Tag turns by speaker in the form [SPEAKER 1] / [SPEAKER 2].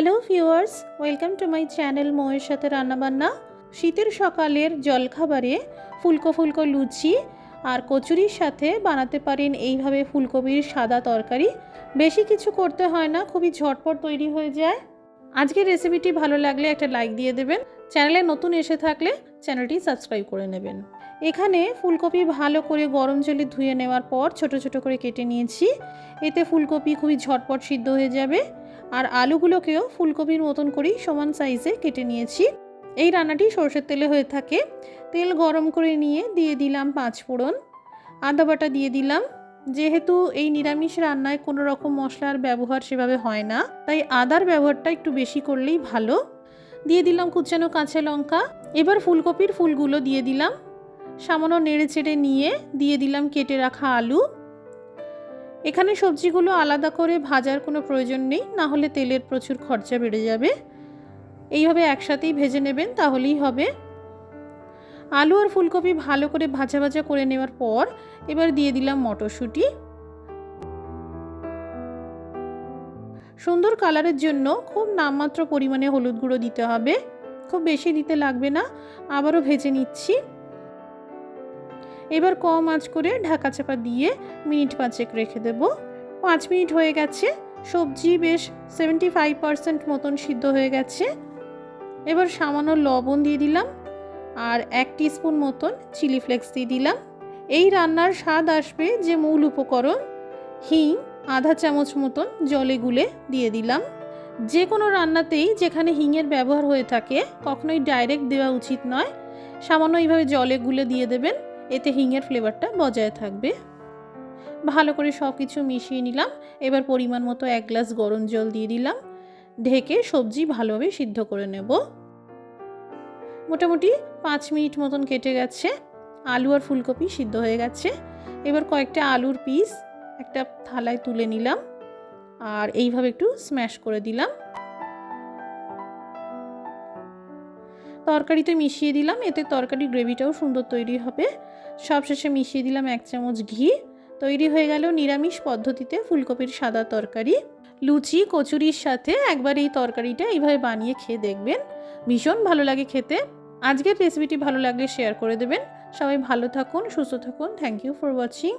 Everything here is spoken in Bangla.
[SPEAKER 1] Hello viewers welcome to my channel ময়ের সাথে রান্নাবান্না। শীতের সকালের জলখাবারে ফুলকো ফুলকো লুচি আর কচুরির সাথে বানাতে পারেন এইভাবে ফুলকপির সাদা তরকারি। বেশি কিছু করতে হয় না, খুবই ঝটপট তৈরি হয়ে যায়। আজকের রেসিপিটি ভালো লাগলে একটা লাইক দিয়ে দেবেন। চ্যানেলে নতুন এসে থাকলে চ্যানেলটি সাবস্ক্রাইব করে নেবেন। এখানে ফুলকপি ভালো করে গরম জলে ধুয়ে নেওয়ার পর ছোট ছোট করে কেটে নিয়েছি। এতে ফুলকপি খুবই ঝটপট সিদ্ধ হয়ে যাবে। আর আলুগুলোকেও ফুলকপির মতন করেই সমান সাইজে কেটে নিয়েছি। এই রান্নাটি সর্ষের তেলে হয়ে থাকে। তেল গরম করে নিয়ে দিয়ে দিলাম পাঁচ ফোড়ন। আদা বাটা দিয়ে দিলাম। যেহেতু এই নিরামিষ রান্নায় কোনো রকম মশলার ব্যবহার সেভাবে হয় না, তাই আদার ব্যবহারটা একটু বেশি করলেই ভালো। দিয়ে দিলাম কুচানো কাঁচা লঙ্কা। এবার ফুলকপির ফুলগুলো দিয়ে দিলাম। সামান্য নেড়ে চেড়ে নিয়ে দিয়ে দিলাম কেটে রাখা আলু। এখানে সবজিগুলো আলাদা করে ভাজার কোনো প্রয়োজন নেই, না হলে তেলের প্রচুর খরচা বেড়ে যাবে। এইভাবে একসাথেই ভেজে নেবেন, তাহলেই হবে। আলু আর ফুলকপি ভালো করে ভাজা ভাজা করে নেওয়ার পর এবার দিয়ে দিলাম মটরশুঁটি। সুন্দর কালারের জন্য খুব নামমাত্র পরিমাণে হলুদ গুঁড়ো দিতে হবে। খুব বেশি দিতে লাগবে না, আবারও ভেজে নিচ্ছি। এবার কম আঁচ করে ঢাকা চাপা দিয়ে মিনিট পাঁচেক রেখে দেব। পাঁচ মিনিট হয়ে গেছে। সবজি বেশ সেভেন্টি ফাইভ পারসেন্ট মতন সিদ্ধ হয়ে গেছে। এবার সামান্য লবণ দিয়ে দিলাম আর এক স্পুন মতন চিলি ফ্লেক্স দিয়ে দিলাম। এই রান্নার স্বাদ আসবে যে মূল উপকরণ। হিং আধা চামচ মতন জলে গুলে দিয়ে দিলাম। যে কোনো রান্নাতেই যেখানে হিংয়ের ব্যবহার হয়ে থাকে, কখনোই ডাইরেক্ট দেওয়া উচিত নয়। সামান্য এইভাবে জলে গুলে দিয়ে দেবেন। এতে হিঙের ফ্লেভারটা বজায় থাকবে। ভালো করে সব কিছু মিশিয়ে নিলাম। এবার পরিমাণ মতো এক গ্লাস গরম জল দিয়ে দিলাম। ঢেকে সবজি ভালোভাবে সিদ্ধ করে নেব। মোটামুটি পাঁচ মিনিট মতন কেটে গেছে। আলু আর ফুলকপি সিদ্ধ হয়ে গেছে। এবার কয়েকটা আলুর পিস একটা থালায় তুলে নিলাম। আর এইভাবে একটু স্ম্যাশ করে দিলাম। তরকারিতে মিশিয়ে দিলাম, এতে তরকারি গ্রেভিটাও সুন্দর তৈরি হবে। সবশেষে মিশিয়ে দিলাম এক চামচ ঘি। তৈরি হয়ে গেল নিরামিষ পদ্ধতিতে ফুলকপির সাদা তরকারি। লুচি, কচুরির সাথে একবার এই তরকারিটা এইভাবে বানিয়ে খেয়ে দেখবেন। ভীষণ ভালো লাগে খেতে। আজকের রেসিপিটি ভালো লাগলে শেয়ার করে দেবেন। সবাই ভালো থাকুন, সুস্থ থাকুন। Thank you for watching